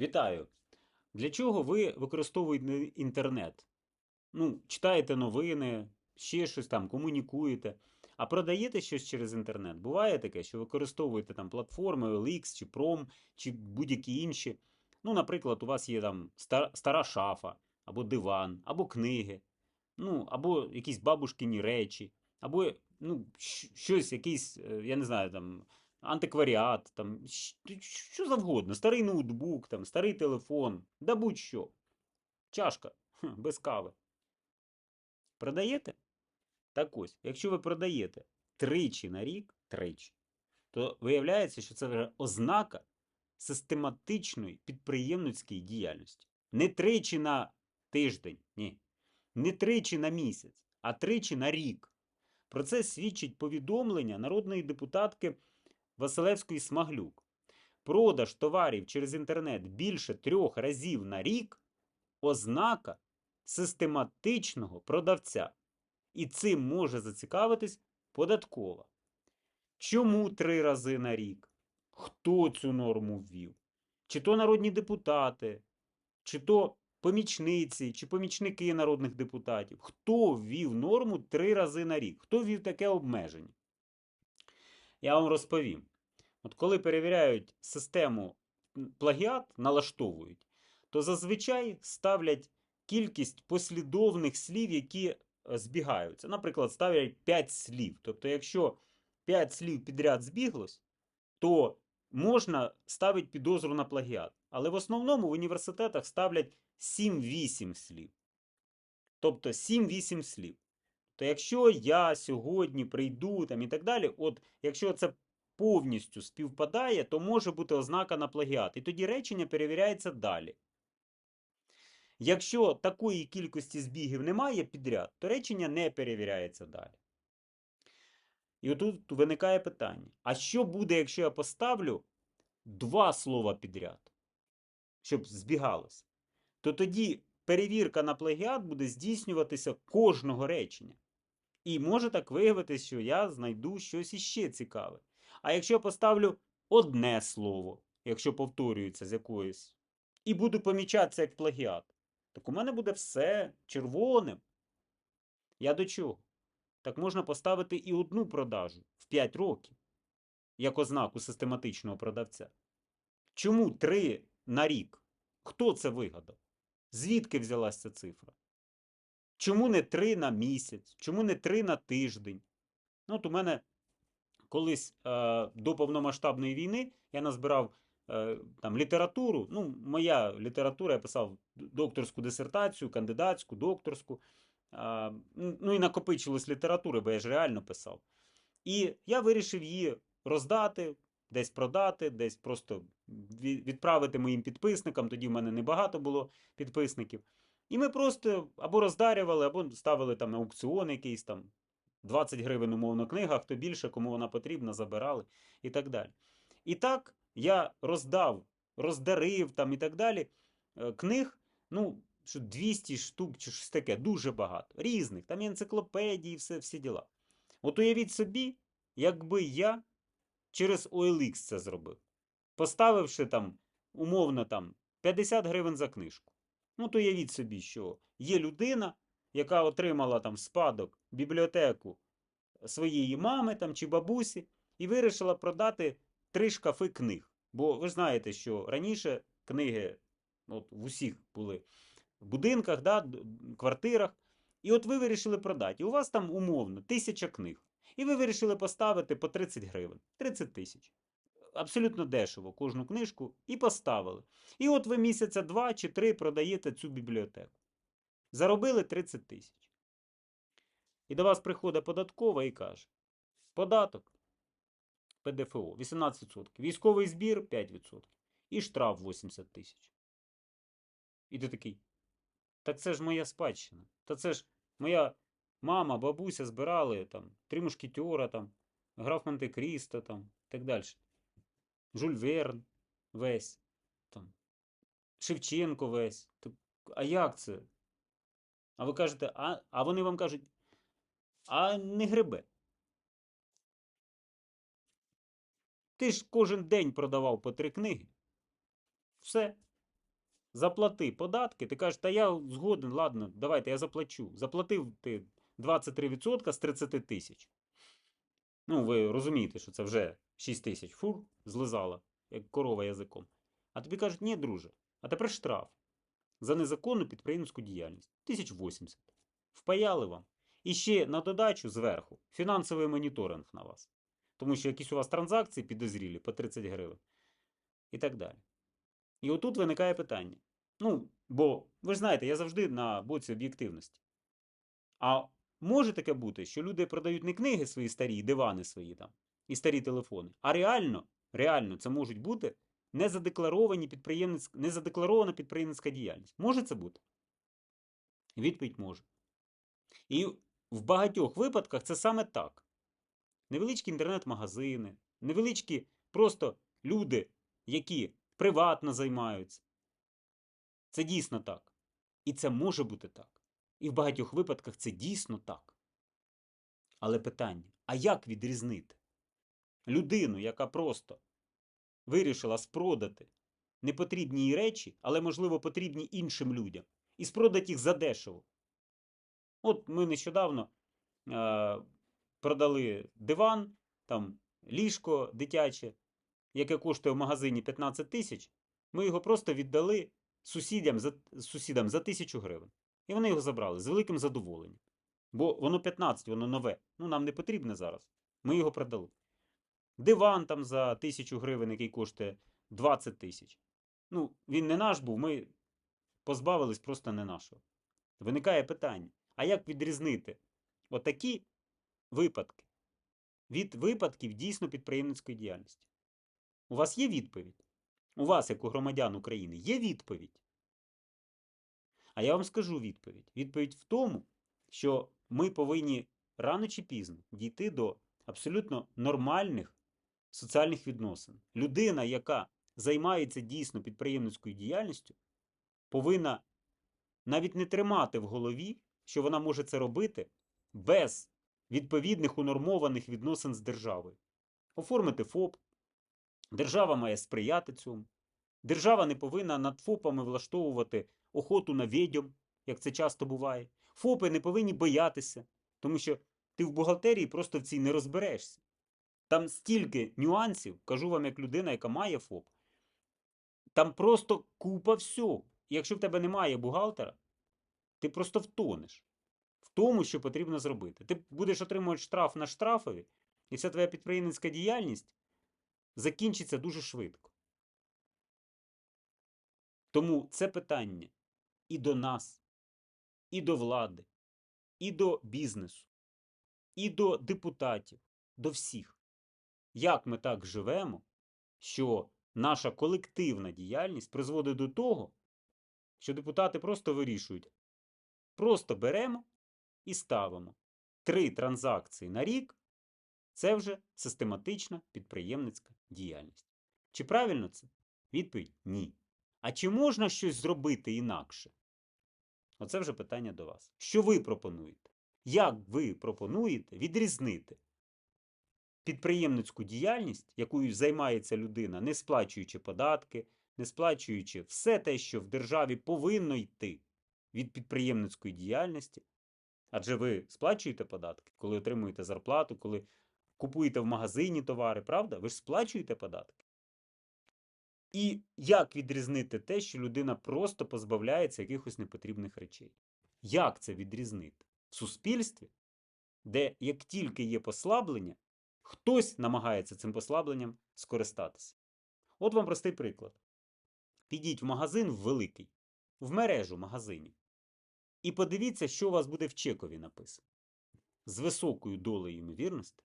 Вітаю! Для чого ви використовуєте інтернет? Ну, читаєте новини, ще щось там, комунікуєте, а продаєте щось через інтернет. Буває таке, що використовуєте там платформи OLX чи Prom, чи будь-які інші. Ну, наприклад, у вас є там стара, шафа, або диван, або книги, ну, або якісь бабушкині речі, або ну, щось, якийсь, е, я не знаю, там антикваріат, там, що завгодно, старий ноутбук, там, старий телефон, да будь-що. Чашка без кави. Продаєте? Так ось, якщо ви продаєте тричі на рік, тричі, то виявляється, що це вже ознака систематичної підприємницької діяльності. Не тричі на тиждень, ні. Не тричі на місяць, а тричі на рік. Про це свідчить повідомлення народної депутатки Василевської Смаглюк. Продаж товарів через інтернет більше трьох разів на рік ознака систематичного продавця. І цим може зацікавитись податкова. Чому три рази на рік? Хто цю норму ввів? Чи то народні депутати, чи то помічниці, чи помічники народних депутатів? Хто ввів норму три рази на рік? Хто ввів таке обмеження? Я вам розповім. От коли перевіряють систему плагіат, налаштовують, то зазвичай ставлять кількість послідовних слів, які е, збігаються. Наприклад, ставлять 5 слів. Тобто, якщо 5 слів підряд збіглось, то можна ставити підозру на плагіат. Але в основному в університетах ставлять 7-8 слів. Тобто 7-8 слів. То якщо я сьогодні прийду там і так далі, от якщо це повністю співпадає, то може бути ознака на плагіат. І тоді речення перевіряється далі. Якщо такої кількості збігів немає підряд, то речення не перевіряється далі. І отут виникає питання: а що буде, якщо я поставлю два слова підряд, щоб збігалося? То тоді перевірка на плагіат буде здійснюватися кожного речення. І може так виявитися, що я знайду щось іще цікаве. А якщо я поставлю одне слово, якщо повторюється з якоїсь, і буду помічатися як плагіат, так у мене буде все червоним. Я до чого? Так можна поставити і одну продажу в 5 років, як ознаку систематичного продавця. Чому 3 на рік? Хто це вигадав? Звідки взялася ця цифра? Чому не 3 на місяць? Чому не 3 на тиждень? Ну, от у мене колись е, до повномасштабної війни я назбирав е, там літературу. Ну, моя література, я писав докторську дисертацію, кандидатську, докторську. А, ну і накопичилось літератури, бо я ж реально писав. І я вирішив її роздати, десь продати, десь просто відправити моїм підписникам. Тоді в мене небагато було підписників. І ми просто або роздарювали, або ставили там аукціон якийсь там 20 гривень, умовно, книга, хто більше, кому вона потрібна, забирали і так далі. І так я роздав, роздарив там і так далі е, книг, ну, 200 штук чи щось таке, дуже багато. Різних, там і енциклопедії, все, всі діла. От уявіть собі, якби я через OLX це зробив, поставивши там, умовно, там 50 гривень за книжку. Ну, то уявіть собі, що є людина, яка отримала там спадок бібліотеку своєї мами там, чи бабусі, і вирішила продати три шкафи книг. Бо ви знаєте, що раніше книги от, в усіх були в будинках, да, квартирах. І от ви вирішили продати. І у вас там умовно тисяча книг. І ви вирішили поставити по 30 гривень. 30 тисяч. Абсолютно дешево кожну книжку і поставили. І от ви місяця два чи три продаєте цю бібліотеку. Заробили 30 тисяч. І до вас приходить податкова і каже: податок ПДФО 18%, військовий збір 5% і штраф 80 тисяч. І ти такий. Так це ж моя спадщина. Та це ж моя мама, бабуся збирали там три мушкетера, там, граф Монте-Крісто, там, і так далі. Жюль Верн весь, там, Шевченко весь. А як це? А ви кажете, а, а вони вам кажуть, а не грибе. Ти ж кожен день продавав по три книги. Все. заплати податки, ти кажеш, та я згоден, ладно, давайте я заплачу. Заплатив ти 23% з 30 тисяч. Ну, ви розумієте, що це вже 6 тисяч фур злизала, як корова язиком. А тобі кажуть, ні, друже, а тепер штраф за незаконну підприємницьку діяльність. 1080. Впаяли вам. І ще на додачу зверху фінансовий моніторинг на вас. Тому що якісь у вас транзакції підозрілі по 30 гривень. І так далі. І отут виникає питання. Ну, бо ви ж знаєте, я завжди на боці об'єктивності. А може таке бути, що люди продають не книги свої старі, дивани свої там, і старі телефони, а реально, реально це можуть бути незадекларовані підприємницьк... незадекларована підприємницька діяльність. Може це бути? Відповідь може. І в багатьох випадках це саме так. Невеличкі інтернет-магазини, невеличкі просто люди, які приватно займаються. Це дійсно так. І це може бути так. І в багатьох випадках це дійсно так. Але питання: а як відрізнити людину, яка просто вирішила спродати непотрібні їй речі, але, можливо, потрібні іншим людям, і спродати їх задешево? От ми нещодавно е, продали диван, там ліжко дитяче, яке коштує в магазині 15 тисяч. Ми його просто віддали сусідям за, сусідам за тисячу гривень. І вони його забрали з великим задоволенням. Бо воно 15, воно нове. Ну, нам не потрібне зараз. Ми його продали. Диван там за тисячу гривень, який коштує 20 тисяч. Ну, він не наш був, ми позбавились просто не нашого. Виникає питання: а як відрізнити отакі випадки від випадків дійсно підприємницької діяльності? У вас є відповідь? У вас, як у громадян України, є відповідь? А я вам скажу відповідь. Відповідь в тому, що ми повинні рано чи пізно дійти до абсолютно нормальних соціальних відносин. Людина, яка займається дійсно підприємницькою діяльністю, повинна навіть не тримати в голові, що вона може це робити без відповідних унормованих відносин з державою. Оформити ФОП. Держава має сприяти цьому. Держава не повинна над ФОПами влаштовувати охоту на відьом, як це часто буває. ФОПи не повинні боятися, тому що ти в бухгалтерії просто в цій не розберешся. Там стільки нюансів, кажу вам, як людина, яка має ФОП. Там просто купа всього. І якщо в тебе немає бухгалтера, ти просто втонеш в тому, що потрібно зробити. Ти будеш отримувати штраф на штрафові, і вся твоя підприємницька діяльність закінчиться дуже швидко. Тому це питання і до нас, і до влади, і до бізнесу, і до депутатів, до всіх. Як ми так живемо, що наша колективна діяльність призводить до того, що депутати просто вирішують. Просто беремо і ставимо три транзакції на рік це вже систематична підприємницька діяльність. Чи правильно це? Відповідь ні. А чи можна щось зробити інакше? Оце вже питання до вас. Що ви пропонуєте? Як ви пропонуєте відрізнити підприємницьку діяльність, якою займається людина, не сплачуючи податки, не сплачуючи все те, що в державі повинно йти від підприємницької діяльності? Адже ви сплачуєте податки, коли отримуєте зарплату, коли купуєте в магазині товари, правда? Ви ж сплачуєте податки. І як відрізнити те, що людина просто позбавляється якихось непотрібних речей? Як це відрізнити? В суспільстві, де як тільки є послаблення, хтось намагається цим послабленням скористатися. От вам простий приклад. Підіть в магазин великий, в мережу магазинів, і подивіться, що у вас буде в чекові написано. З високою долею ймовірності,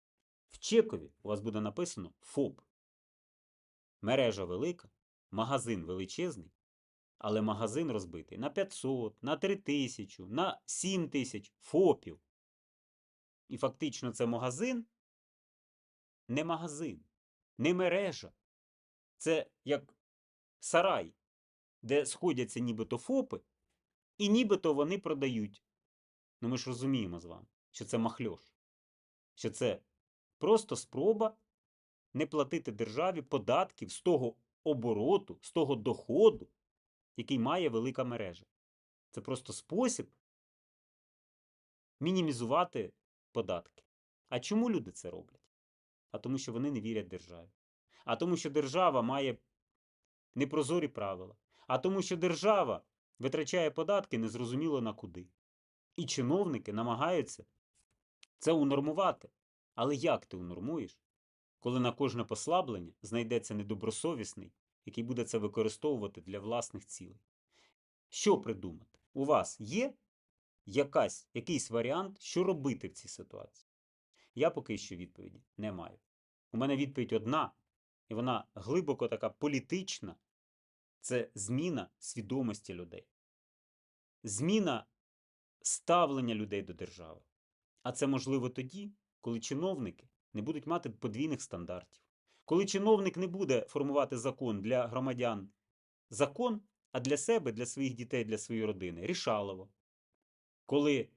в чекові у вас буде написано ФОП. Мережа велика, магазин величезний, але магазин розбитий на 500, на 3000, на 7000 ФОПів. І фактично це магазин не магазин, не мережа. Це як сарай, де сходяться нібито ФОПи, і нібито вони продають. Ну ми ж розуміємо з вами, що це махльош, що це просто спроба не платити державі податків з того обороту, з того доходу, який має велика мережа. Це просто спосіб мінімізувати податки. А чому люди це роблять? А тому, що вони не вірять державі. А тому, що держава має непрозорі правила. А тому, що держава витрачає податки незрозуміло на куди. І чиновники намагаються це унормувати. Але як ти унормуєш, коли на кожне послаблення знайдеться недобросовісний, який буде це використовувати для власних цілей? Що придумати? У вас є якась, якийсь варіант, що робити в цій ситуації? Я поки що відповіді не маю. У мене відповідь одна, і вона глибоко така політична. Це зміна свідомості людей, зміна ставлення людей до держави. А це можливо тоді, коли чиновники не будуть мати подвійних стандартів, коли чиновник не буде формувати закон для громадян закон, а для себе, для своїх дітей, для своєї родини рішалово. Коли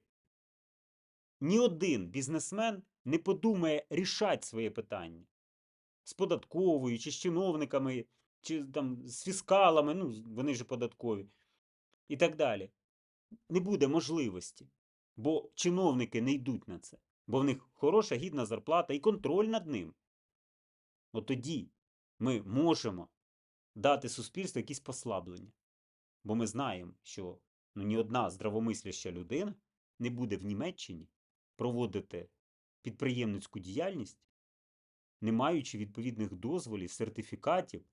ні один бізнесмен не подумає рішати своє питання з податковою, чи з чиновниками, чи там з фіскалами, ну, вони ж податкові, і так далі. Не буде можливості, бо чиновники не йдуть на це, бо в них хороша гідна зарплата і контроль над ним. От тоді ми можемо дати суспільству якісь послаблення. Бо ми знаємо, що ну, ні одна здравомисляща людина не буде в Німеччині проводити підприємницьку діяльність, не маючи відповідних дозволів, сертифікатів,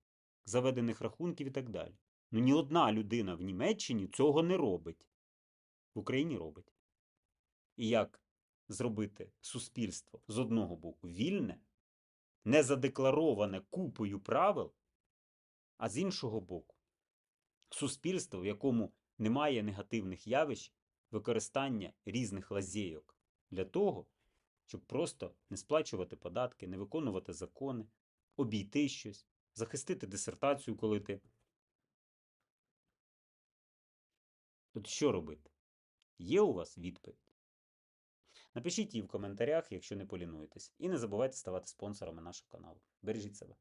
заведених рахунків і так далі. Ну ні одна людина в Німеччині цього не робить. В Україні робить. І як зробити суспільство з одного боку вільне, не задеклароване купою правил, а з іншого боку, суспільство, в якому немає негативних явищ використання різних лазейок для того, щоб просто не сплачувати податки, не виконувати закони, обійти щось, захистити дисертацію, коли ти. Тут що робити? Є у вас відповідь? Напишіть її в коментарях, якщо не полінуєтесь. І не забувайте ставати спонсорами нашого каналу. Бережіть себе.